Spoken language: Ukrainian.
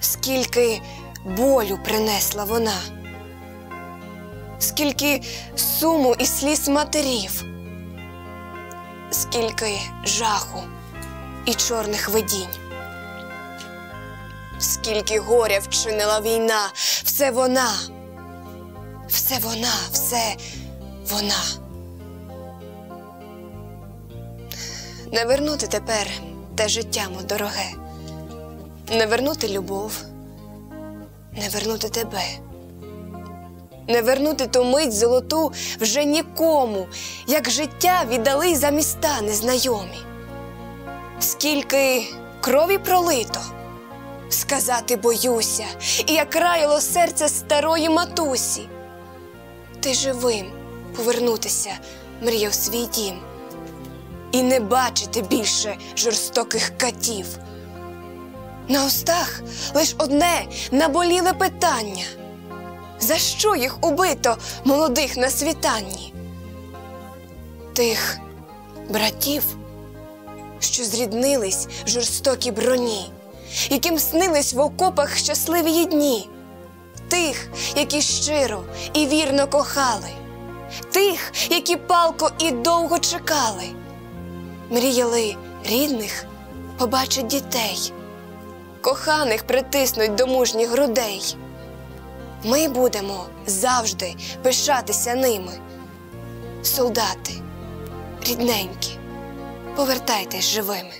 скільки болю принесла вона, скільки суму і сліз матерів, скільки жаху і чорних видінь. Скільки горя вчинила війна, все вона, все вона, все вона. Не вернути тепер те життя мо дороге, не вернути любов, не вернути тебе, не вернути ту мить золоту вже нікому, як життя віддали за міста незнайомі. Скільки крові пролито, сказати боюся, і як раяло серце старої матусі. Ти живим повернутися мріяв свій дім і не бачити більше жорстоких катів. На устах лиш одне наболіле питання: за що їх убито молодих на світанні? Тих братів, що зріднились в жорстокій броні, яким снились в окопах щасливі дні, тих, які щиро і вірно кохали, тих, які палко і довго чекали мріяли рідних побачить дітей, коханих притиснуть до мужніх грудей. Ми будемо завжди пишатися ними. Солдати, рідненькі, повертайтесь живими.